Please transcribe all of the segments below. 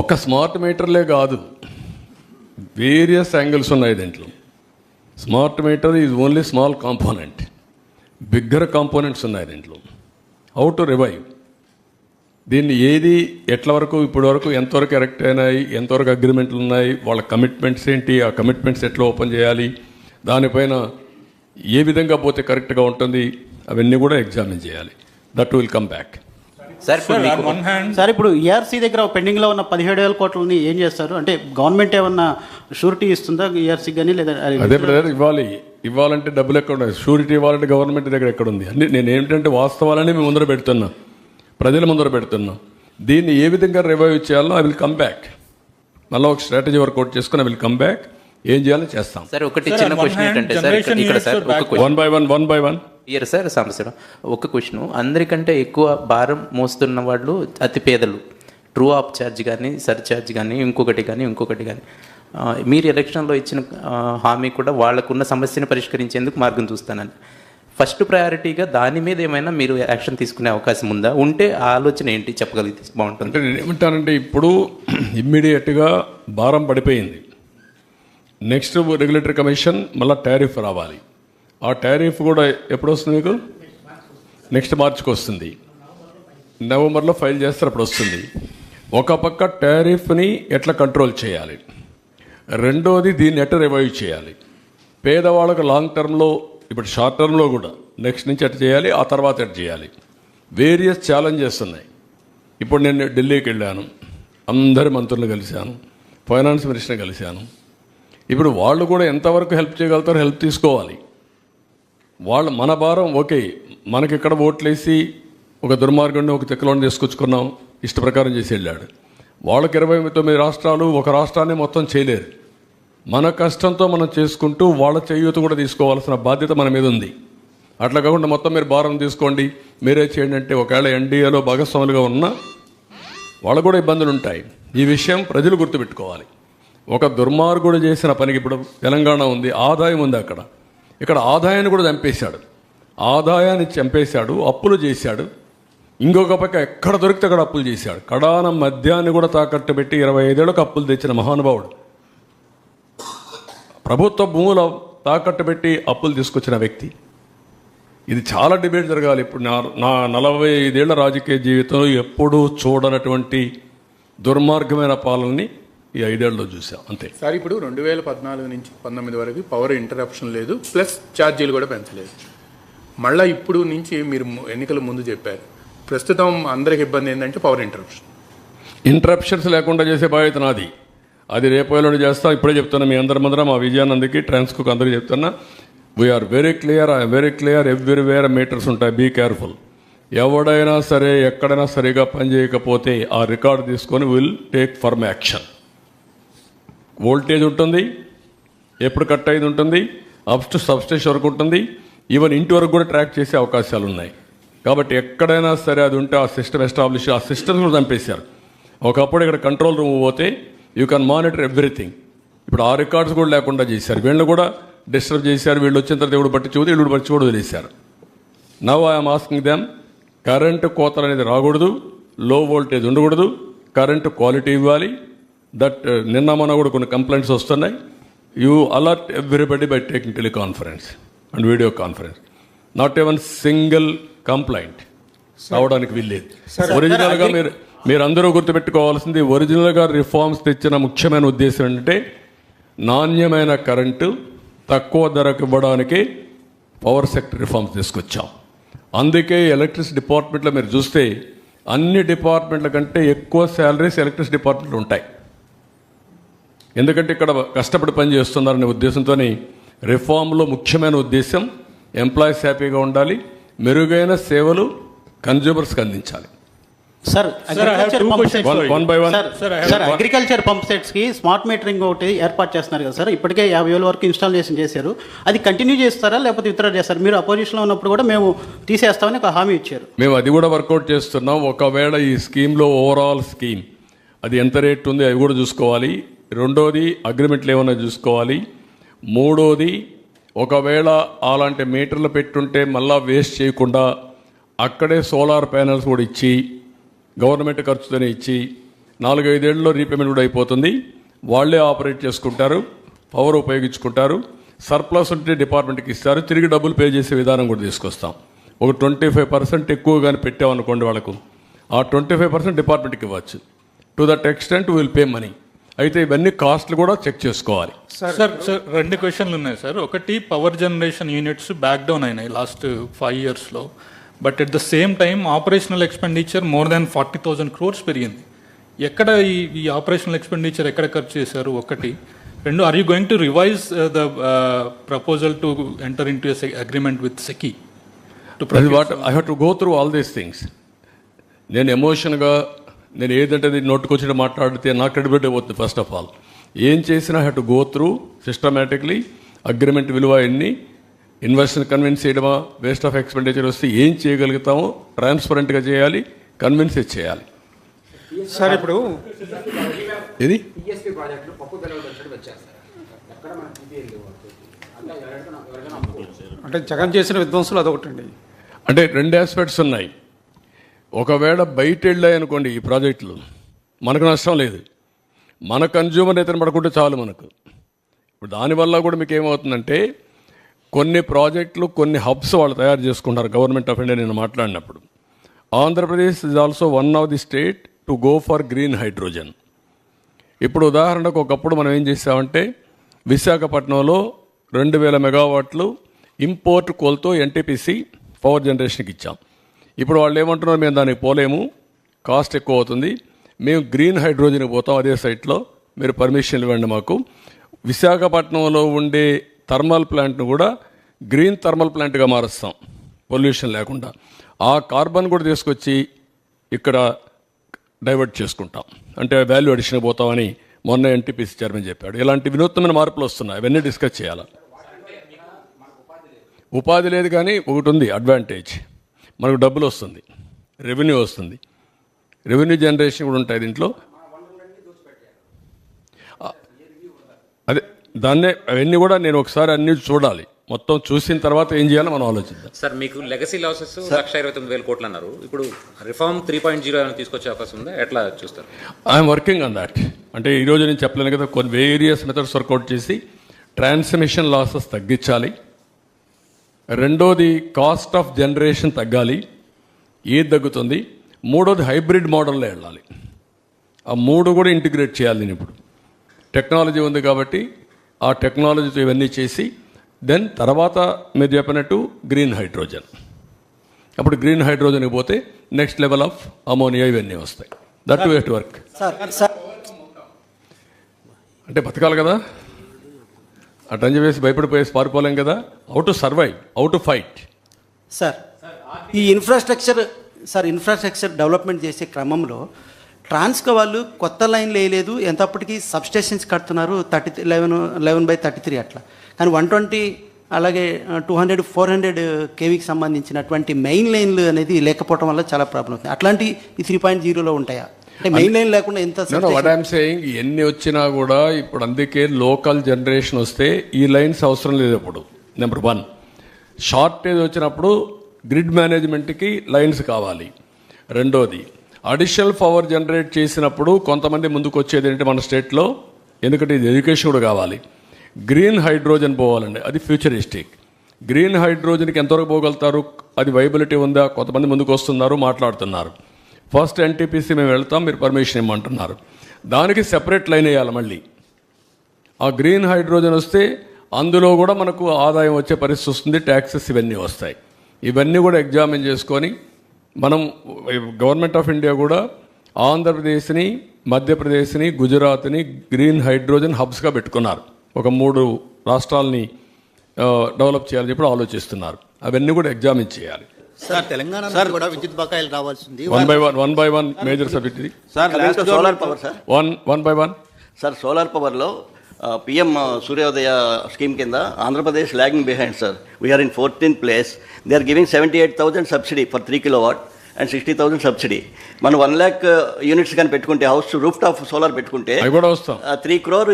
ఒక స్మార్ట్ మీటర్లే కాదు various angles ఉన్నాయి దీంట్లో. Smart meter is only small component. Bigger components ఉన్నాయి దీంట్లో. హౌ టు రివైవ్ దీన్ని ఏది ఎట్ల వరకు ఇప్పటి వరకు ఎంతవరకు ఎరెక్ట్ అయినాయి ఎంతవరకు అగ్రిమెంట్లు ఉన్నాయి వాళ్ళ కమిట్మెంట్స్ ఏంటి ఆ కమిట్మెంట్స్ ఎట్లా ఓపెన్ చేయాలి దానిపైన ఏ విధంగా పోతే కరెక్ట్గా ఉంటుంది అవన్నీ కూడా ఎగ్జామిన్ చేయాలి. That will come back sir ఇప్పుడు ఈఆర్సీ దగ్గర పెండింగ్లో ఉన్న పదిహేడు వేల కోట్లని ఏం చేస్తారు? అంటే గవర్నమెంట్ ఏమన్నా షూరిటీ ఇస్తుందా ఈఆర్సీ కానీ లేదా అదే ఇవ్వాలి. ఇవ్వాలంటే డబ్బులు ఎక్కడ ఉన్నాయి? షూరిటీ ఇవ్వాలంటే గవర్నమెంట్ దగ్గర ఎక్కడ ఉంది? అన్ని నేను ఏంటంటే వాస్తవాలని మేము ముందర పెడుతున్నా. ప్రజల ముందర పెడుతున్నా. దీన్ని ఏ విధంగా రివైవ్ చేయాలో ఐ విల్ కమ్ బ్యాక్ మళ్ళీ ఒక స్ట్రాటజీ వర్కౌట్ చేసుకుని ఐ విల్ కమ్ బ్యాక్ ఏం చేయాలో చేస్తాం. సార్ ఒకటి చిన్న క్వశ్చన్ ఏంటంటే సార్ ఇక్కడ sir one by one one by one year sir సంవత్సరం ఒక క్వశ్చన్ అందరికంటే ఎక్కువ భారం మోస్తున్న వాళ్ళు అతి పేదలు ట్రూ ఆఫ్ ఛార్జ్ కానీ సర్ ఛార్జ్ కానీ ఇంకొకటి కానీ ఇంకొకటి కానీ మీరు ఎలక్షన్లో ఇచ్చిన హామీ కూడా వాళ్ళకున్న సమస్యను పరిష్కరించేందుకు మార్గం చూస్తానని ఫస్ట్ ప్రయారిటీగా దాని మీద ఏమైనా మీరు యాక్షన్ తీసుకునే అవకాశం ఉందా? ఉంటే ఆలోచన ఏంటి? చెప్పగలిగితే బాగుంటుంది. అంటే నేను ఏమంటానంటే ఇప్పుడు ఇమ్మీడియట్గా భారం పడిపోయింది. నెక్స్ట్ రెగ్యులేటరీ కమిషన్ మళ్ళీ టారిఫ్ రావాలి. ఆ టారిఫ్ కూడా ఎప్పుడు వస్తుంది మీకు? నెక్స్ట్ మార్చికి వస్తుంది నవంబర్లో ఫైల్ చేస్తారు అప్పుడు వస్తుంది ఒక పక్క టారిఫ్ని ఎట్లా కంట్రోల్ చేయాలి? రెండోది దీన్ని ఎట్లా రివైవ్ చేయాలి? పేదవాళ్ళకు లాంగ్ టర్మ్లో ఇప్పుడు షార్ట్ టర్మ్లో కూడా నెక్స్ట్ నుంచి ఎట్ చేయాలి? ఆ తర్వాత ఎట్ చేయాలి? వేరియస్ ఛాలెంజెస్ ఉన్నాయి. ఇప్పుడు నేను ఢిల్లీకి వెళ్ళాను. అందరి మంత్రులను కలిశాను. ఫైనాన్స్ మినిస్టర్ని కలిశాను. ఇప్పుడు వాళ్ళు కూడా ఎంతవరకు హెల్ప్ చేయగలుగుతారో హెల్ప్ తీసుకోవాలి. వాళ్ళ మన భారం ఓకే మనకి ఇక్కడ ఓట్లేసి ఒక దుర్మార్గుడిని ఒక తిక్కలోని తీసుకొచ్చుకున్నాం ఇష్ట ప్రకారం చేసి వెళ్ళాడు. వాళ్ళకి ఇరవై తొమ్మిది రాష్ట్రాలు ఒక రాష్ట్రాన్ని మొత్తం చేయలేరు. మన కష్టంతో మనం చేసుకుంటూ వాళ్ళ చేయూత కూడా తీసుకోవాల్సిన బాధ్యత మన మీద ఉంది. అట్లా కాకుండా మొత్తం మీరు భారం తీసుకోండి మీరే చేయండి అంటే ఒకవేళ ఎన్డీఏలో భాగస్వాములుగా ఉన్నా వాళ్ళకు కూడా ఇబ్బందులు ఉంటాయి ఈ విషయం ప్రజలు గుర్తుపెట్టుకోవాలి. ఒక దుర్మార్గుడు చేసిన పనికి ఇప్పుడు తెలంగాణ ఉంది ఆదాయం ఉంది అక్కడ. ఇక్కడ ఆదాయాన్ని కూడా చంపేశాడు. ఆదాయాన్ని చంపేశాడు అప్పులు చేశాడు. ఇంకొక పక్క ఎక్కడ దొరికితే అక్కడ అప్పులు చేశాడు. కడాన మద్యాన్ని కూడా తాకట్టు పెట్టి ఇరవై ఐదేళ్ళకు అప్పులు తెచ్చిన మహానుభావుడు. ప్రభుత్వ భూముల తాకట్టు పెట్టి అప్పులు తీసుకొచ్చిన వ్యక్తి. ఇది చాలా డిబేట్ జరగాలి. ఇప్పుడు నా నా నలభై ఐదేళ్ళ రాజకీయ జీవితంలో ఎప్పుడూ చూడనటువంటి దుర్మార్గమైన పాలనని ఈ ఐదేళ్ళలో చూసాం అంతే. సార్ ఇప్పుడు రెండు వేల పద్నాలుగు నుంచి పంతొమ్మిది వరకు పవర్ ఇంటరప్షన్ లేదు ప్లస్ ఛార్జీలు కూడా పెంచలేదు. మళ్ళీ ఇప్పుడు నుంచి మీరు ఎన్నికల ముందు చెప్పారు. ప్రస్తుతం అందరికి ఇబ్బంది ఏంటంటే పవర్ ఇంటరప్షన్ ఇంటరప్షన్స్ లేకుండా చేసే బాధ్యత నాది. అది రేపు ఎల్లుండి చేస్తా. ఇప్పుడే చెప్తున్నా మీ అందరి ముందర మా విజయానందకి ట్రాన్స్కు అందరికీ చెప్తున్నా. We're very clear very clear everywhere meters ఉంటాయి. బీ కేర్ఫుల్ ఎవడైనా సరే ఎక్కడైనా సరిగా పనిచేయకపోతే ఆ రికార్డు తీసుకొని will take firm action voltage ఉంటుంది ఎప్పుడు కట్ అయింది ఉంటుంది అప్ సబ్స్టేషన్ వరకు ఉంటుంది ఈవెన్ ఇంటి వరకు కూడా ట్రాక్ చేసే అవకాశాలు ఉన్నాయి. కాబట్టి ఎక్కడైనా సరే అది ఉంటే ఆ సిస్టమ్ ఎస్టాబ్లిష్ ఆ సిస్టమ్స్ కూడా చంపేశారు. ఒకప్పుడు ఇక్కడ కంట్రోల్ రూమ్ పోతే యూ కెన్ మానిటర్ ఎవ్రీథింగ్ ఇప్పుడు ఆ రికార్డ్స్ కూడా లేకుండా చేశారు. వీళ్ళు కూడా డిస్టర్బ్ చేశారు. వీళ్ళు వచ్చిన తర్వాత ఎవడు పట్టి చూడు వీళ్ళు పట్టి చూడు వదిలేశారు now I'm asking them current కోతలు అనేది రాకూడదు లో వోల్టేజ్ ఉండకూడదు కరెంటు క్వాలిటీ ఇవ్వాలి దట్ నిన్న మొన్న కూడా కొన్ని కంప్లైంట్స్ వస్తున్నాయి. You alert everybody by taking teleconference and video conference not even single complaint రావడానికి వీల్లేదు. ఒరిజినల్గా మీరు మీరందరూ గుర్తుపెట్టుకోవాల్సింది ఒరిజినల్గా రిఫార్మ్స్ తెచ్చిన ముఖ్యమైన ఉద్దేశం ఏంటంటే నాణ్యమైన కరెంటు తక్కువ ధరకు ఇవ్వడానికి పవర్ సెక్టర్ రిఫార్మ్స్ తీసుకొచ్చాం. అందుకే ఎలక్ట్రిసిటీ డిపార్ట్మెంట్లో మీరు చూస్తే అన్ని డిపార్ట్మెంట్ల కంటే ఎక్కువ శాలరీస్ ఎలక్ట్రిసిటీ డిపార్ట్మెంట్లో ఉంటాయి. ఎందుకంటే ఇక్కడ కష్టపడి పని చేస్తున్నారనే ఉద్దేశంతో రిఫార్మ్లో ముఖ్యమైన ఉద్దేశం ఎంప్లాయీస్ హ్యాపీగా ఉండాలి మెరుగైన సేవలు కన్జ్యూమర్స్కి అందించాలి. Sir agriculture pump sets one one by one sir agriculture pump సెట్స్కి smart metering ఒకటి ఏర్పాటు చేస్తున్నారు కదా సార్. ఇప్పటికే యాభై వేల వరకు ఇన్స్టాలేషన్ చేశారు. అది కంటిన్యూ చేస్తారా లేకపోతే విత్డ్రా చేస్తారు? మీరు అపోజిషన్లో ఉన్నప్పుడు కూడా మేము తీసేస్తామని ఒక హామీ ఇచ్చారు. మేము అది కూడా వర్కౌట్ చేస్తున్నాం. ఒకవేళ ఈ స్కీమ్లో ఓవరాల్ స్కీమ్ అది ఎంత రేట్ ఉంది అవి కూడా చూసుకోవాలి. రెండోది అగ్రిమెంట్లు ఏమైనా చూసుకోవాలి? మూడోది ఒకవేళ అలాంటి మీటర్లు పెట్టుంటే మళ్ళా వేస్ట్ చేయకుండా అక్కడే సోలార్ ప్యానల్స్ కూడా ఇచ్చి గవర్నమెంట్ ఖర్చుతోనే ఇచ్చి నాలుగైదేళ్ళలో రీపేమెంట్ కూడా అయిపోతుంది. వాళ్ళే ఆపరేట్ చేసుకుంటారు పవర్ ఉపయోగించుకుంటారు. సర్ప్లస్ ఉంటే డిపార్ట్మెంట్కి ఇస్తారు. తిరిగి డబ్బులు పే చేసే విధానం కూడా తీసుకొస్తాం. ఒక ట్వంటీ ఫైవ్ పర్సెంట్ ఎక్కువ కానీ పెట్టామనుకోండి వాళ్ళకు ఆ ట్వంటీ ఫైవ్ పర్సెంట్ డిపార్ట్మెంట్కి ఇవ్వచ్చు. To that extent will pay money అయితే ఇవన్నీ కాస్ట్లు కూడా చెక్ చేసుకోవాలి. సార్ సార్ రెండు క్వశ్చన్లు ఉన్నాయి సార్. ఒకటి power generation units back down అయినాయి లాస్ట్ ఫైవ్ ఇయర్స్లో but at the same time operational expenditure more than forty thousand crores పెరిగింది. ఎక్కడ ఈ ఈ ఆపరేషనల్ ఎక్స్పెండిచర్ ఎక్కడ ఖర్చు చేశారు? ఒకటి. రెండు are you going to revise the proposal to enter into agreement with SECI to I have to go through all these things నేను ఎమోషన్గా నేను ఏదంటే అది నోటుకొచ్చి మాట్లాడితే నా క్రెడిబిలిటీ పోతుంది ఫస్ట్ ఆఫ్ ఆల్ ఏం చేసినా have to go through systematically agreement విలువ ఎన్ని ఇన్వెస్టర్ కన్విన్స్ చేయడమా వేస్ట్ ఆఫ్ ఎక్స్పెండిచర్ వస్తే ఏం చేయగలుగుతామో ట్రాన్స్పరెంట్గా చేయాలి కన్విన్స్ చేయాలి. సార్ ఇప్పుడు ఇది అంటే జగన్ చేసిన విధ్వంసులు అదొకటండి. అంటే రెండు ఆస్పెక్ట్స్ ఉన్నాయి. ఒకవేళ బయట వెళ్ళాయి అనుకోండి ఈ ప్రాజెక్టులు మనకు నష్టం లేదు. మన కన్జ్యూమర్ అయితే పడుకుంటే చాలు మనకు. ఇప్పుడు దానివల్ల కూడా మీకు ఏమవుతుందంటే కొన్ని ప్రాజెక్టులు కొన్ని హబ్స్ వాళ్ళు తయారు చేసుకుంటారు గవర్నమెంట్ ఆఫ్ ఇండియా నేను మాట్లాడినప్పుడు. Andhra Pradesh is also one of the state to go for green hydrogen ఇప్పుడు ఉదాహరణకు ఒకప్పుడు మనం ఏం చేసామంటే విశాఖపట్నంలో రెండు వేల మెగావాట్లు ఇంపోర్ట్ కోల్తో ఎన్టీపీసీ పవర్ జనరేషన్కి ఇచ్చాం. ఇప్పుడు వాళ్ళు ఏమంటున్నారు మేము దానికి పోలేము కాస్ట్ ఎక్కువ అవుతుంది. మేము గ్రీన్ హైడ్రోజన్కి పోతాం అదే సైట్లో. మీరు పర్మిషన్ ఇవ్వండి మాకు. విశాఖపట్నంలో ఉండే థర్మల్ ప్లాంట్ను కూడా గ్రీన్ థర్మల్ ప్లాంట్గా మారుస్తాం. పొల్యూషన్ లేకుండా. ఆ కార్బన్ కూడా తీసుకొచ్చి ఇక్కడ డైవర్ట్ చేసుకుంటాం. అంటే వాల్యూ అడిషన్ పోతామని మొన్న ఎన్టీపీసీ చైర్మన్ చెప్పాడు. ఇలాంటి వినూత్నమైన మార్పులు వస్తున్నాయి. అవన్నీ డిస్కస్ చేయాలి? ఉపాధి లేదు కానీ ఒకటి ఉంది అడ్వాంటేజ్. మనకు డబ్బులు వస్తుంది రెవెన్యూ వస్తుంది. రెవెన్యూ జనరేషన్ కూడా ఉంటాయి దీంట్లో. అదే దాన్నే అవన్నీ కూడా నేను ఒకసారి అన్ని చూడాలి. మొత్తం చూసిన తర్వాత ఏం చేయాలో మనం ఆలోచిద్దాం. సార్ మీకు లెగసీ లాసెస్ లక్ష ఇరవై తొమ్మిది వేల కోట్లు అన్నారు. ఇప్పుడు రిఫార్మ్ త్రీ పాయింట్ జీరో ఏమైనా తీసుకొచ్చే అవకాశం ఉందా? ఎట్లా చూస్తారు? I'm working on that. అంటే ఈరోజు నేను చెప్పలేను కదా కొన్ని వేరియస్ మెథడ్స్ వర్కౌట్ చేసి ట్రాన్స్మిషన్ లాసెస్ తగ్గించాలి. రెండోది కాస్ట్ ఆఫ్ జనరేషన్ తగ్గాలి. ఏది తగ్గుతుంది? మూడోది హైబ్రిడ్ మోడల్లో వెళ్ళాలి. ఆ మూడు కూడా ఇంటిగ్రేట్ చేయాలి నేను ఇప్పుడు. టెక్నాలజీ ఉంది కాబట్టి ఆ టెక్నాలజీతో ఇవన్నీ చేసి దెన్ తర్వాత మీరు చెప్పినట్టు గ్రీన్ హైడ్రోజన్ అప్పుడు గ్రీన్ హైడ్రోజన్కి పోతే నెక్స్ట్ లెవెల్ ఆఫ్ అమోనియా ఇవన్నీ వస్తాయి. దట్ వే టు వర్క్ అంటే బతకాలి కదా? అటు అని చెప్పేసి భయపడిపోయేసి పారిపోలేం కదా? Ought to survive ought to fight sir ఈ ఇన్ఫ్రాస్ట్రక్చర్ సార్ ఇన్ఫ్రాస్ట్రక్చర్ డెవలప్మెంట్ చేసే క్రమంలో ట్రాన్స్కో వాళ్ళు కొత్త లైన్లు వేయలేదు. ఎంతప్పటికీ సబ్స్టేషన్స్ కడుతున్నారు. Thirty eleven eleven by thirty three అట్లా. కానీ వన్ ట్వంటీ అలాగే టూ హండ్రెడ్ ఫోర్ హండ్రెడ్ కేవీకి సంబంధించినటువంటి మెయిన్ లైన్లు అనేది లేకపోవడం వల్ల చాలా ప్రాబ్లం అవుతుంది. అట్లాంటి ఈ త్రీ పాయింట్ జీరోలో ఉంటాయా? మెయిన్ లైన్ లేకుండా ఎంత వాట్ substation- ఐఎమ్ సేయింగ్ ఎన్ని వచ్చినా కూడా ఇప్పుడు అందుకే లోకల్ జనరేషన్ వస్తే ఈ లైన్స్ అవసరం లేదు ఇప్పుడు నెంబర్ వన్ షార్టేజ్ వచ్చినప్పుడు గ్రిడ్ మేనేజ్మెంట్కి లైన్స్ కావాలి. రెండోది అడిషనల్ పవర్ జనరేట్ చేసినప్పుడు కొంతమంది ముందుకు వచ్చేది ఏంటంటే మన స్టేట్లో ఎందుకంటే ఇది ఎడ్యుకేషన్ కూడా కావాలి. గ్రీన్ హైడ్రోజన్ పోవాలండి. అది ఫ్యూచరిస్టిక్ గ్రీన్ హైడ్రోజన్కి ఎంతవరకు పోగలుగుతారు? అది వైబిలిటీ ఉందా? కొంతమంది ముందుకు వస్తున్నారు మాట్లాడుతున్నారు. ఫస్ట్ ఎన్టీపీసీ మేము వెళ్తాం మీరు పర్మిషన్ ఇమ్మంటున్నారు. దానికి సెపరేట్ లైన్ వేయాలి మళ్ళీ. ఆ గ్రీన్ హైడ్రోజన్ వస్తే అందులో కూడా మనకు ఆదాయం వచ్చే పరిస్థితి వస్తుంది ట్యాక్సెస్ ఇవన్నీ వస్తాయి. ఇవన్నీ కూడా ఎగ్జామిన్ చేసుకొని మనం గవర్నమెంట్ ఆఫ్ ఇండియా కూడా ఆంధ్రప్రదేశ్ని మధ్యప్రదేశ్ని గుజరాత్ని గ్రీన్ హైడ్రోజన్ హబ్స్గా పెట్టుకున్నారు. ఒక మూడు రాష్ట్రాలని డెవలప్ చేయాలని చెప్పి ఆలోచిస్తున్నారు. అవన్నీ కూడా ఎగ్జామిన్ చేయాలి. సార్ తెలంగాణ నుంచి కూడా విద్యుత్ బకాయిలు రావాల్సింది. One by one one by one major subject ఇది sir last solar power sir one one by one sir solar పవర్లో పిఎం సూర్యోదయ స్కీమ్ కింద Andhra Pradesh logging behind sir we are in fourteenth place they are giving seventy eight thousand subsidy for three kilo watt and sixty thousand subsidy మనం one lakh units కానీ పెట్టుకుంటే house roof top solar పెట్టుకుంటే అవి కూడా వస్తాం. Three crore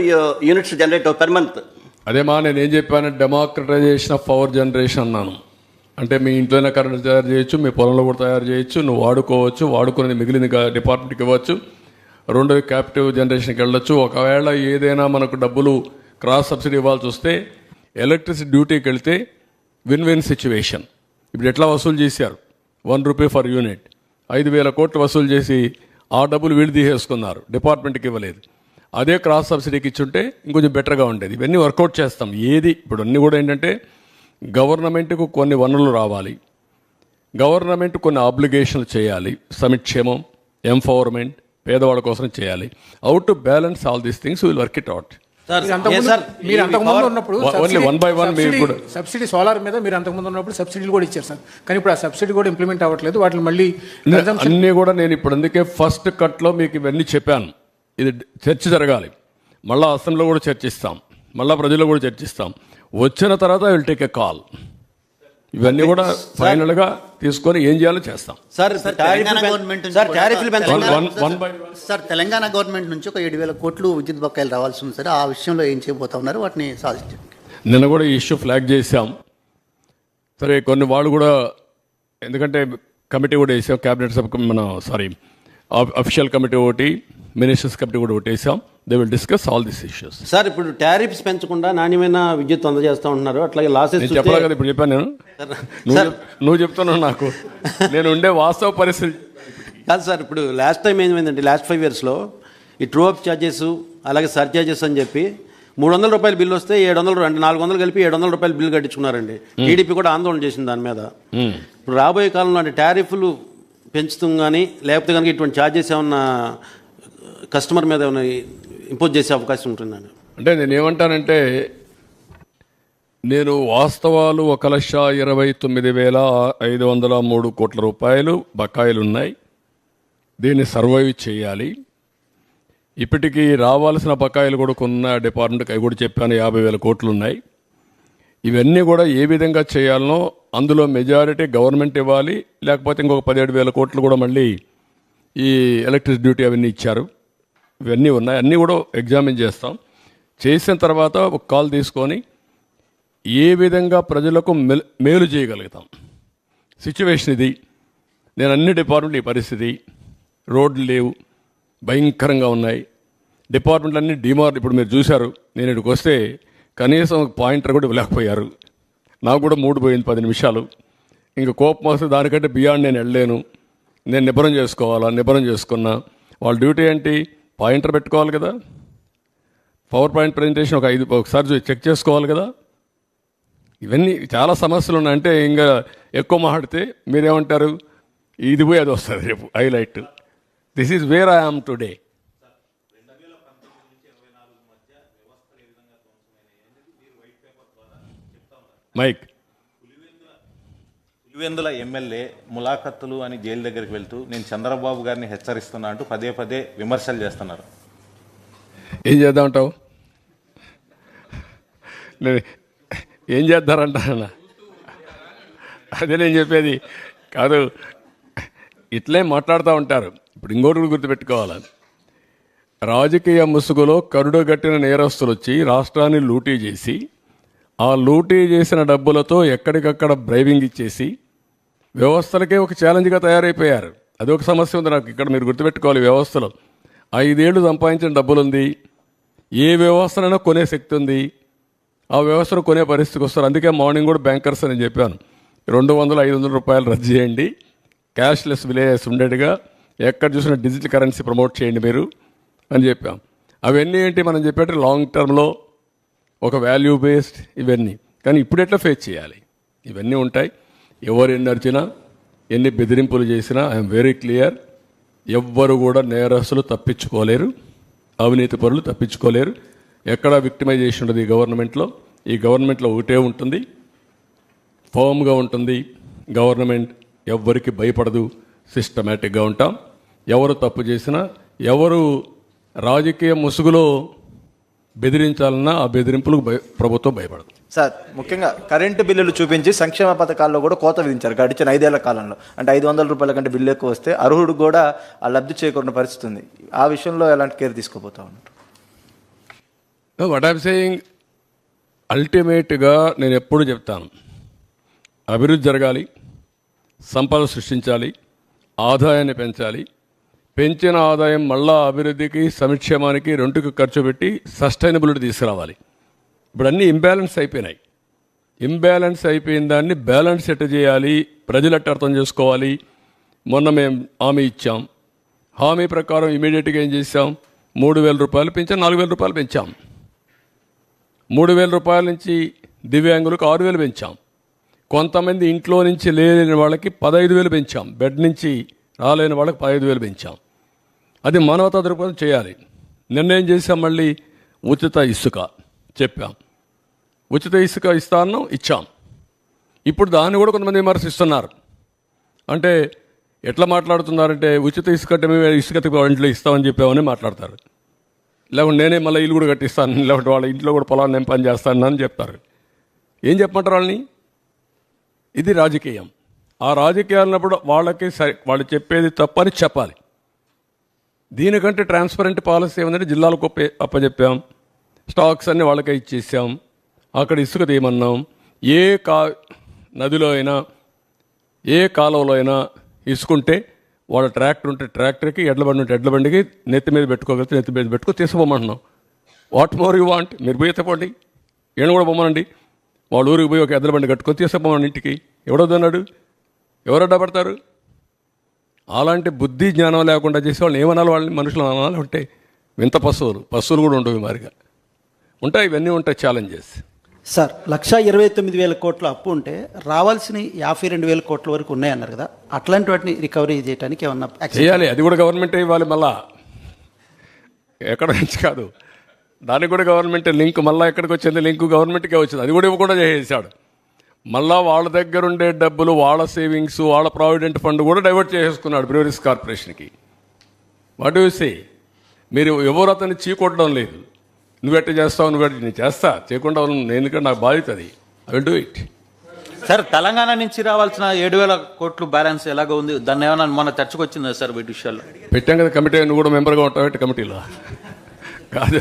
units generate per month అదేమా నేను ఏం చెప్పాను? డెమోక్రటైజేషన్ ఆఫ్ పవర్ జనరేషన్ అన్నాను. అంటే మీ ఇంట్లోనే కరెంట్ తయారు చేయొచ్చు మీ పొలంలో కూడా తయారు చేయొచ్చు నువ్వు వాడుకోవచ్చు వాడుకునేది మిగిలిన డిపార్ట్మెంట్కి ఇవ్వచ్చు. రెండోది క్యాపిటివ్ జనరేషన్కి వెళ్ళొచ్చు. ఒకవేళ ఏదైనా మనకు డబ్బులు క్రాస్ సబ్సిడీ ఇవ్వాల్సి వస్తే ఎలక్ట్రిసిటీ డ్యూటీకి వెళ్తే విన్ విన్ సిచ్యువేషన్ ఇప్పుడు ఎట్లా వసూలు చేశారు? వన్ రూపీ ఫర్ యూనిట్ ఐదు వేల కోట్లు వసూలు చేసి ఆ డబ్బులు వీళ్ళు తీసేసుకున్నారు. డిపార్ట్మెంట్కి ఇవ్వలేదు. అదే క్రాస్ సబ్సిడీకి ఇచ్చుంటే ఇంకొంచెం బెటర్గా ఉండేది. ఇవన్నీ వర్కౌట్ చేస్తాం. ఏది? ఇప్పుడు అన్నీ కూడా ఏంటంటే గవర్నమెంట్కు కొన్ని వనరులు రావాలి. గవర్నమెంట్ కొన్ని ఆబ్లిగేషన్లు చేయాలి. సమిక్షేమం ఎంపవర్మెంట్ పేదవాళ్ళ కోసం చేయాలి. Ought to balance all these things will work it out sir మీరు అంతకుముందు ఉన్నప్పుడు సబ్సిడీ- one by one మీరు సబ్సిడీ- కూడా- సబ్సిడీ సోలార్ మీద మీరు అంతకుముందు ఉన్నప్పుడు సబ్సిడీలు కూడా ఇచ్చారు సార్. కానీ ఇప్పుడు ఆ సబ్సిడీ కూడా ఇంప్లిమెంట్ అవ్వట్లేదు. వాటిని మళ్ళీ అన్నీ కూడా నేను ఇప్పుడు అందుకే ఫస్ట్ కట్లో మీకు ఇవన్నీ చెప్పాను. ఇది చర్చ జరగాలి. మళ్ళా అసెంబ్లీలో కూడా చర్చిస్తాం. మళ్ళా ప్రజల్లో కూడా చర్చిస్తాం. వచ్చిన తర్వాత విల్ టేక్ ఎ కాల్ ఇవన్నీ కూడా ఫైనల్గా తీసుకొని ఏం చేయాలో చేస్తాం. సార్ తెలంగాణ గవర్నమెంట్ నుంచి సార్ సార్ తెలంగాణ గవర్నమెంట్ నుంచి ఒక ఏడు వేల కోట్లు విద్యుత్ బకాయిలు రావాల్సి ఉంది సార్ ఆ విషయంలో ఏం చేయబోతా ఉన్నారు? వాటిని సాధించండి నిన్న కూడా ఈ ఇష్యూ ఫ్లాగ్ చేశాం. సరే కొన్ని వాళ్ళు కూడా ఎందుకంటే కమిటీ కూడా వేసాం క్యాబినెట్ సబ్ మన సారీ అఫీషియల్ కమిటీ ఒకటి. మినిస్టర్స్ కమిటీ కూడా వేసాం they will discuss all this issues sir ఇప్పుడు టారిఫ్స్ పెంచకుండా నాణ్యమైన విద్యుత్ అందజేస్తా ఉంటున్నారు. అట్లాగే లాసెస్ చెప్పలే కదా ఇప్పుడు చెప్పాను నేను. నువ్వు చెప్- నువ్వు చెప్తున్నావు నాకు. నేను ఉండే వాస్తవ పరిస్థితి. కాదు సార్ ఇప్పుడు లాస్ట్ టైం ఏమైందంటే లాస్ట్ ఫైవ్ ఇయర్స్లో ఈ ట్రూ అప్ ఛార్జెస్ అలాగే సర్చార్జెస్ అని చెప్పి మూడు వందల రూపాయల బిల్లు వస్తే ఏడు వందలు అంటే నాలుగు వందలు కలిపి ఏడు వందల రూపాయల బిల్లు కట్టించుకున్నారండి. టీడీపీ కూడా ఆందోళన చేసింది దాని మీద. ఇప్పుడు రాబోయే కాలంలో అంటే టారిఫ్లు పెంచుతాం కానీ లేకపోతే కనుక ఇటువంటి ఛార్జెస్ ఏమన్నా కస్టమర్ మీద ఏమైనా ఇంపోజ్ చేసే అవకాశం ఉంటుందండి. అంటే నేను ఏమంటానంటే నేను వాస్తవాలు ఒక లక్ష ఇరవై తొమ్మిది వేల ఐదు వందల మూడు కోట్ల రూపాయలు బకాయిలు ఉన్నాయి దీన్ని సర్వైవ్ చేయాలి. ఇప్పటికీ రావాల్సిన బకాయిలు కూడా కొన్న డిపార్ట్మెంట్కి అవి కూడా చెప్పాను యాభై వేల కోట్లు ఉన్నాయి ఇవన్నీ కూడా ఏ విధంగా చేయాలనో అందులో మెజారిటీ గవర్నమెంట్ ఇవ్వాలి లేకపోతే ఇంకొక పదిహేడు వేల కోట్లు కూడా మళ్ళీ ఈ ఎలక్ట్రిసిటీ డ్యూటీ అవన్నీ ఇచ్చారు. ఇవన్నీ ఉన్నాయి. అన్నీ కూడా ఎగ్జామిన్ చేస్తాం. చేసిన తర్వాత ఒక కాల్ తీసుకొని ఏ విధంగా ప్రజలకు మేలు చేయగలుగుతాం. సిచ్యువేషన్ ఇది. నేను అన్ని డిపార్ట్మెంట్ ఈ పరిస్థితి. రోడ్లు లేవు. భయంకరంగా ఉన్నాయి. డిపార్ట్మెంట్లు అన్ని డిమార్ ఇప్పుడు మీరు చూశారు. నేను ఇక్కడికి వస్తే కనీసం ఒక పాయింటర్ కూడా ఇవ్వలేకపోయారు. నాకు కూడా మూడు పోయింది పది నిమిషాలు. ఇంకా కోపం వస్తే దానికంటే బియాండ్ నేను వెళ్ళలేను. నేను నిబరం చేసుకోవాలా? నిబరం చేసుకున్నా. వాళ్ళ డ్యూటీ ఏంటి? పాయింటర్ పెట్టుకోవాలి కదా. పవర్ పాయింట్ ప్రజెంటేషన్ ఒక ఐదు ఒకసారి చెక్ చేసుకోవాలి కదా. ఇవన్నీ చాలా సమస్యలు ఉన్నాయి. అంటే ఇంకా ఎక్కువ మాట్లాడితే మీరేమంటారు? ఇది పోయి అది వస్తుంది రేపు highlight this is where I am today mic Pulivendula MLA ములాఖత్తులు అని జైలు దగ్గరికి వెళ్తూ నేను చంద్రబాబు గారిని హెచ్చరిస్తున్నా అంటూ పదే పదే విమర్శలు చేస్తున్నారు. ఏం చేద్దామంటావు ఏం చేద్దారంటారన్న? అదే నేను చెప్పేది. కాదు ఇట్లే మాట్లాడుతూ ఉంటారు. ఇప్పుడు ఇంకోటి కూడా గుర్తుపెట్టుకోవాలి? రాజకీయ ముసుగులో కరుడుగట్టిన నేరస్తులు వచ్చి రాష్ట్రాన్ని లూటీ చేసి ఆ లూటీ చేసిన డబ్బులతో ఎక్కడికక్కడ బ్రైవింగ్ ఇచ్చేసి వ్యవస్థలకే ఒక ఛాలెంజ్గా తయారైపోయారు. అది ఒక సమస్య ఉంది నాకు ఇక్కడ మీరు గుర్తుపెట్టుకోవాలి ఈ వ్యవస్థలో. ఐదేళ్ళు సంపాదించిన డబ్బులు ఉంది ఏ వ్యవస్థనైనా కొనే శక్తి ఉంది ఆ వ్యవస్థను కొనే పరిస్థితికి వస్తారు. అందుకే మార్నింగ్ కూడా బ్యాంకర్స్ అని చెప్పాను. రెండు వందల ఐదు వందల రూపాయలు రద్దు చేయండి. క్యాష్లెస్ విలేజెస్ ఉండేట్టుగా ఎక్కడ చూసినా డిజిటల్ కరెన్సీ ప్రమోట్ చేయండి మీరు అని చెప్పాం. అవన్నీ ఏంటి మనం చెప్పేట్టు లాంగ్ టర్మ్లో ఒక వాల్యూ బేస్డ్ ఇవన్నీ. కానీ ఇప్పుడు ఎట్లా ఫేస్ చేయాలి? ఇవన్నీ ఉంటాయి. ఎవరు ఎన్ని అరిచినా ఎన్ని బెదిరింపులు చేసినా ఐఎమ్ వెరీ క్లియర్ ఎవ్వరు కూడా నేరస్తులు తప్పించుకోలేరు అవినీతి పరులు తప్పించుకోలేరు. ఎక్కడ విక్టిమైజేషన్ ఉండదు ఈ గవర్నమెంట్లో? ఈ గవర్నమెంట్లో ఒకటే ఉంటుంది. ఫర్మ్గా ఉంటుంది. గవర్నమెంట్ ఎవ్వరికి భయపడదు. సిస్టమేటిక్గా ఉంటాం. ఎవరు తప్పు చేసినా ఎవరు రాజకీయ ముసుగులో బెదిరించాలన్నా ఆ బెదిరింపులకు భయ ప్రభుత్వం భయపడదు. సార్ ముఖ్యంగా కరెంటు బిల్లులు చూపించి సంక్షేమ పథకాల్లో కూడా కోత విధించారు గడిచిన ఐదేళ్ళ కాలంలో. అంటే ఐదు వందల రూపాయల కంటే బిల్లు ఎక్కువ వస్తే అర్హుడు కూడా ఆ లబ్ధి చేకూరిన పరిస్థితి ఉంది. ఆ విషయంలో ఎలాంటి కేర్ తీసుకోబోతా ఉన్నారు? వాట్ ఐమ్ సేయింగ్ అల్టిమేట్గా నేను ఎప్పుడు చెప్తాను. అభివృద్ధి జరగాలి సంపద సృష్టించాలి ఆదాయాన్ని పెంచాలి పెంచిన ఆదాయం మళ్ళా అభివృద్ధికి సంక్షేమానికి రెండుకి ఖర్చు పెట్టి సస్టైనబిలిటీ తీసుకురావాలి. ఇప్పుడు అన్నీ ఇంబ్యాలెన్స్ అయిపోయినాయి. ఇంబ్యాలెన్స్ అయిపోయిన దాన్ని బ్యాలెన్స్ ఎట్ట చేయాలి. ప్రజలు ఎట్ట అర్థం చేసుకోవాలి? మొన్న మేము హామీ ఇచ్చాం. హామీ ప్రకారం ఇమీడియట్గా ఏం చేసాం మూడు వేల రూపాయలు పెంచాం నాలుగు వేల రూపాయలు పెంచాం. మూడు వేల రూపాయల నుంచి దివ్యాంగులకు ఆరు వేలు పెంచాం. కొంతమంది ఇంట్లో నుంచి లేని వాళ్ళకి పదహైదు వేలు పెంచాం. బెడ్ నుంచి రాలేని వాళ్ళకి పదహైదు వేలు పెంచాం. అది మానవతా దృక్పథం చేయాలి. నిర్ణయం చేసాం మళ్ళీ ఉచిత ఇసుక చెప్పాం. ఉచిత ఇసుక ఇస్తాను ఇచ్చాం. ఇప్పుడు దాన్ని కూడా కొంతమంది విమర్శిస్తున్నారు. అంటే ఎట్లా మాట్లాడుతున్నారంటే ఉచిత ఇసుక అంటే మేము ఇసుక ఇంట్లో ఇస్తామని చెప్పామని మాట్లాడతారు. లేకుంటే నేనే మళ్ళీ ఇల్లు కూడా కట్టిస్తాను లేకుంటే వాళ్ళ ఇంట్లో కూడా పొలాన్ని నేను పని చేస్తాను అని చెప్తారు. ఏం చెప్పమంటారు వాళ్ళని? ఇది రాజకీయం. ఆ రాజకీయాలు ఉన్నప్పుడు వాళ్ళకి సరి వాళ్ళు చెప్పేది తప్పని చెప్పాలి. దీనికంటే ట్రాన్స్పరెంట్ పాలసీ ఏమందంటే జిల్లాలకు అప్పచెప్పాం స్టాక్స్ అన్ని వాళ్ళకే ఇచ్చేసాం. అక్కడ ఇసుక తీయమన్నాం. ఏ కా నదిలో అయినా ఏ కాలువలో అయినా ఇసుకుంటే వాళ్ళ ట్రాక్టర్ ఉంటే ట్రాక్టర్కి ఎడ్లబండి ఉంటే ఎడ్ల బండికి నెత్తి మీద పెట్టుకోగలిగితే నెత్తి మీద పెట్టుకో తీసుకుపోమంటున్నాం. What more you want? మీరు పోయి ఎత్తపోండి ఈయన కూడా పోమనండి వాళ్ళ ఊరికి పోయి ఒక ఎద్దుల బండి కట్టుకొని తీసుకుపోమండి ఇంటికి. ఎవడొద్దన్నాడు? ఎవరు అడ్డపడతారు? అలాంటి బుద్ధి జ్ఞానం లేకుండా చేసే వాళ్ళని ఏమనాలి వాళ్ళని? మనుషులు అనాలి ఉంటే వింత పశువులు. పశువులు కూడా ఉండవు మారిగా. ఉంటాయి ఇవన్నీ ఉంటాయి ఛాలెంజెస్ సార్ లక్ష ఇరవై తొమ్మిది వేల కోట్ల అప్పు ఉంటే రావాల్సిన యాభై రెండు వేల కోట్ల వరకు ఉన్నాయన్నారు కదా. అట్లాంటి వాటిని రికవరీ చేయడానికి ఏమన్నా చేయాలి. అది కూడా గవర్నమెంటే ఇవ్వాలి మళ్ళా? ఎక్కడ నుంచి కాదు. దానికి కూడా గవర్నమెంట్ లింక్ మళ్ళీ ఎక్కడికి వచ్చింది? లింక్ గవర్నమెంట్కే వచ్చింది. అది కూడా ఇవ్వకుండా చేసేసాడు. మళ్ళా వాళ్ళ దగ్గర ఉండే డబ్బులు వాళ్ళ సేవింగ్స్ వాళ్ళ ప్రావిడెంట్ ఫండ్ కూడా డైవర్ట్ చేసేసుకున్నాడు బ్రూవరీస్ కార్పొరేషన్కి. What you say? మీరు ఎవరు అతన్ని చీకొట్టడం లేదు. నువ్వెట్ట చేస్తావు? నువ్వెట్ట నేను చేస్తా. చేయకుండా నేను ఎందుకంటే నాకు బాధ్యత అది. I will do it. Sir Telangana నుంచి రావాల్సిన ఏడు వేల కోట్లు బ్యాలెన్స్ ఎలాగో ఉంది? దాన్ని ఏమైనా మన చర్చకొచ్చిందా సార్ వీటి విషయాల్లో? పెట్టాం కదా కమిటీ నువ్వు కూడా మెంబర్గా ఉంటావు కమిటీలో? కాదు.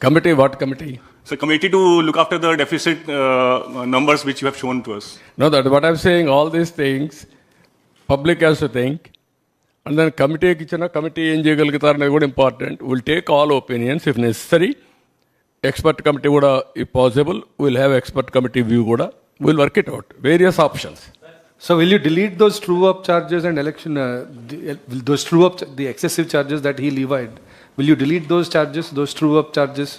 Committee, what committee? So committee to look after the deficit uh, numbers which you have shown to us. No, that what I'm saying, all these things, public has to think. And then committee kitchen, committee in Jigal good important. We'll take all opinions if necessary. Expert committee would, if possible, we'll have expert committee view would, we'll work it out. Various options. So will you delete those true up charges and election, uh, the, uh, those true up, the excessive charges that he levied? Will you delete those charges, those true up charges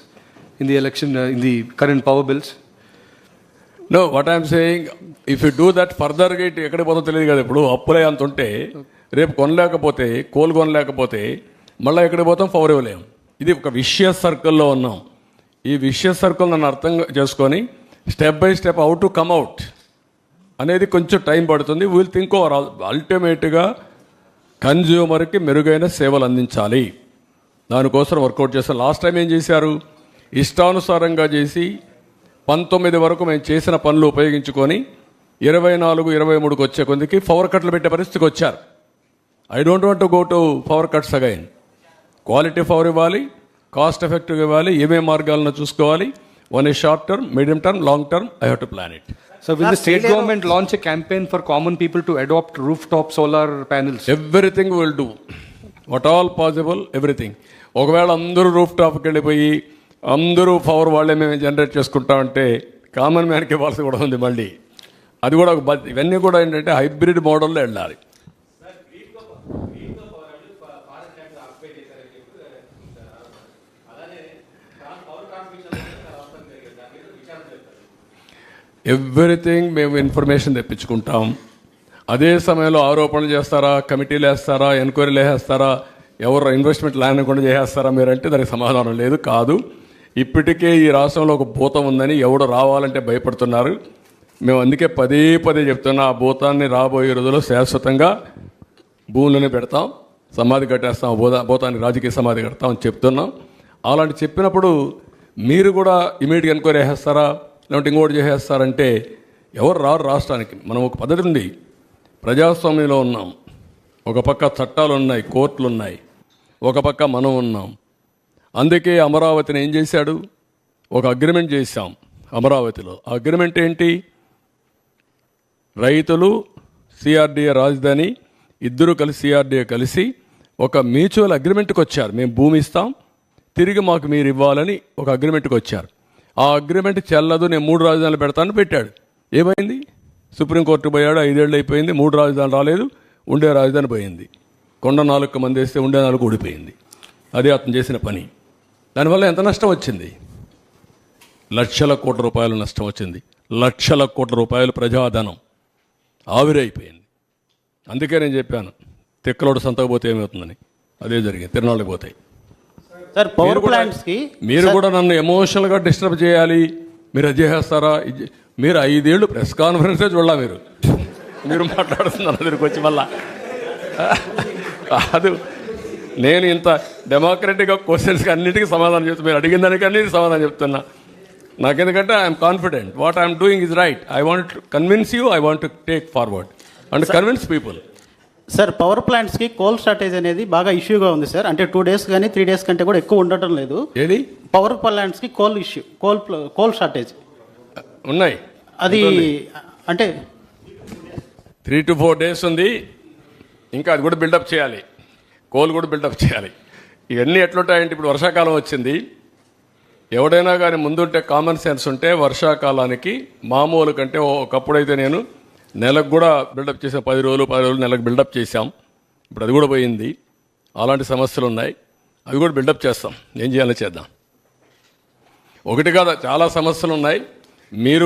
in the election, uh, in the current power bills? No what I'm saying if you do that ఫర్దర్గా ఇటు ఎక్కడ పోతుందో తెలియదు కదా. ఇప్పుడు అప్పులే అంత ఉంటే రేపు కొనలేకపోతే కోలు కొనలేకపోతే మళ్ళీ ఎక్కడ పోతాం? పవర్ ఇవ్వలేం. ఇది ఒక విషయ సర్కిల్లో ఉన్నాం. ఈ విషయ సర్కిల్ నన్ను అర్థం చేసుకొని step by step out to come out అనేది కొంచెం టైం పడుతుంది. విల్ థింక్ ఓవర్ అల్టిమేట్గా కన్జ్యూమర్కి మెరుగైన సేవలు అందించాలి. దానికోసం వర్కౌట్ చేస్తాం లాస్ట్ టైం ఏం చేశారు? ఇష్టానుసారంగా చేసి పంతొమ్మిది వరకు మేము చేసిన పనులు ఉపయోగించుకొని ఇరవై నాలుగు ఇరవై మూడుకి వచ్చే కొందికి పవర్ కట్లు పెట్టే పరిస్థితికి వచ్చారు. I don't want to go to power cuts again quality power ఇవ్వాలి కాస్ట్ ఎఫెక్టివ్ ఇవ్వాలి ఏమేం మార్గాలను చూసుకోవాలి. వన్ ఈ short term medium term long term I have to plan it So will the state government launch a campaign for common people to adopt rooftop solar panels? Everything will do what all possible everything ఒకవేళ అందరూ roof టాప్కి వెళ్ళిపోయి అందరూ power వాళ్ళే మేము generate చేసుకుంటామంటే common మ్యాన్కి ఇవ్వాల్సి కూడా ఉంది మళ్ళీ. అది కూడా ఒక ఇవన్నీ కూడా ఏంటంటే హైబ్రిడ్ మోడల్లో వెళ్ళాలి. ఎవ్రీథింగ్ మేము ఇన్ఫర్మేషన్ తెప్పించుకుంటాం. అదే సమయంలో ఆరోపణలు చేస్తారా కమిటీలు వేస్తారా ఎంక్వైరీలు వేస్తారా ఎవరు ఇన్వెస్ట్మెంట్ ల్యాండ్ కూడా చేసేస్తారా మీరంటే దానికి సమాధానం లేదు కాదు. ఇప్పటికే ఈ రాష్ట్రంలో ఒక భూతం ఉందని ఎవడు రావాలంటే భయపడుతున్నారు. మేము అందుకే పదే పదే చెప్తున్నా ఆ భూతాన్ని రాబోయే రోజుల్లో శాశ్వతంగా భూములను పెడతాం సమాధి కట్టేస్తాం భూత భూతానికి రాజకీయ సమాధి కడతాం అని చెప్తున్నాం. అలాంటి చెప్పినప్పుడు మీరు కూడా ఇమీడియట్గా ఎంక్వైరీ చేసేస్తారా? లేకుంటే ఇంకోటి చేసేస్తారంటే ఎవరు రారు రాష్ట్రానికి. మనం ఒక పద్ధతి ఉంది. ప్రజాస్వామ్యంలో ఉన్నాం. ఒక పక్క చట్టాలు ఉన్నాయి కోర్టులు ఉన్నాయి. ఒక పక్క మనం ఉన్నాం. అందుకే అమరావతిని ఏం చేశాడు? ఒక అగ్రిమెంట్ చేశాం అమరావతిలో. అగ్రిమెంట్ ఏంటి? రైతులు సిఆర్డీఏ రాజధాని ఇద్దరు కలిసి సిఆర్డీఏ కలిసి ఒక మ్యూచువల్ అగ్రిమెంట్కి వచ్చారు. మేము భూమి ఇస్తాం తిరిగి మాకు మీరు ఇవ్వాలని ఒక అగ్రిమెంట్కి వచ్చారు. ఆ అగ్రిమెంట్ చెల్లదు నేను మూడు రాజధానులు పెడతాను పెట్టాడు. ఏమైంది? సుప్రీంకోర్టు పోయాడు ఐదేళ్ళు అయిపోయింది మూడు రాజధానులు రాలేదు ఉండే రాజధాని పోయింది. కొండ నాలుగు మంది వేస్తే ఉండే నాలుగు ఊడిపోయింది. అదే అతను చేసిన పని. దానివల్ల ఎంత నష్టం వచ్చింది? లక్షల కోట్ల రూపాయలు నష్టం వచ్చింది. లక్షల కోట్ల రూపాయలు ప్రజాధనం ఆవిరైపోయింది అందుకే నేను చెప్పాను తిక్కలోడు సంతకు పోతే ఏమవుతుందని. అదే జరిగింది తిరునాళ్ళకి పోతాయి. సార్ పవర్ మీరు కూడా- ప్లాంట్స్కి మీరు కూడా నన్ను ఎమోషనల్గా డిస్టర్బ్ చేయాలి. మీరు అది చేసేస్తారా మీరు ఐదేళ్ళు ప్రెస్ కాన్ఫరెన్సే చూడాల మీరు. మీరు మాట్లాడుతున్నారు దగ్గరికి వచ్చి మళ్ళా. కాదు. నేను ఇంత డెమోక్రటిక్గా క్వశ్చన్స్కి అన్నిటికీ సమాధానం చెప్తున్నా మీరు అడిగిన దానికి అన్నిటికీ సమాధానం చెప్తున్నా. నాకెందుకంటే I'm confident what I'm doing is right I want convince you I want to take forward and convince people sir power ప్లాంట్స్కి coal shortage అనేది బాగా ఇష్యూగా ఉంది సార్ అంటే టూ డేస్ కానీ త్రీ డేస్ కంటే కూడా ఎక్కువ ఉండటం లేదు. ఏది? Power ప్లాంట్స్కి coal issue coal coal shortage ఉన్నాయి. అది అంటే త్రీ టు ఫోర్ డేస్ ఉంది. ఇంకా అది కూడా బిల్డప్ చేయాలి. కోల్ కూడా బిల్డప్ చేయాలి. ఇవన్నీ ఎట్లుంటాయంటే ఇప్పుడు వర్షాకాలం వచ్చింది. ఎవడైనా కానీ ముందుంటే కామన్ సెన్స్ ఉంటే వర్షాకాలానికి మామూలు కంటే ఒకప్పుడైతే నేను నెలకు కూడా బిల్డప్ చేసాం పది రోజులు పది రోజులు నెలకు బిల్డప్ చేశాం. ఇప్పుడు అది కూడా పోయింది. అలాంటి సమస్యలు ఉన్నాయి. అవి కూడా బిల్డప్ చేస్తాం. ఏం చేయాలో చేద్దాం. ఒకటి కాదు చాలా సమస్యలు ఉన్నాయి. మీరు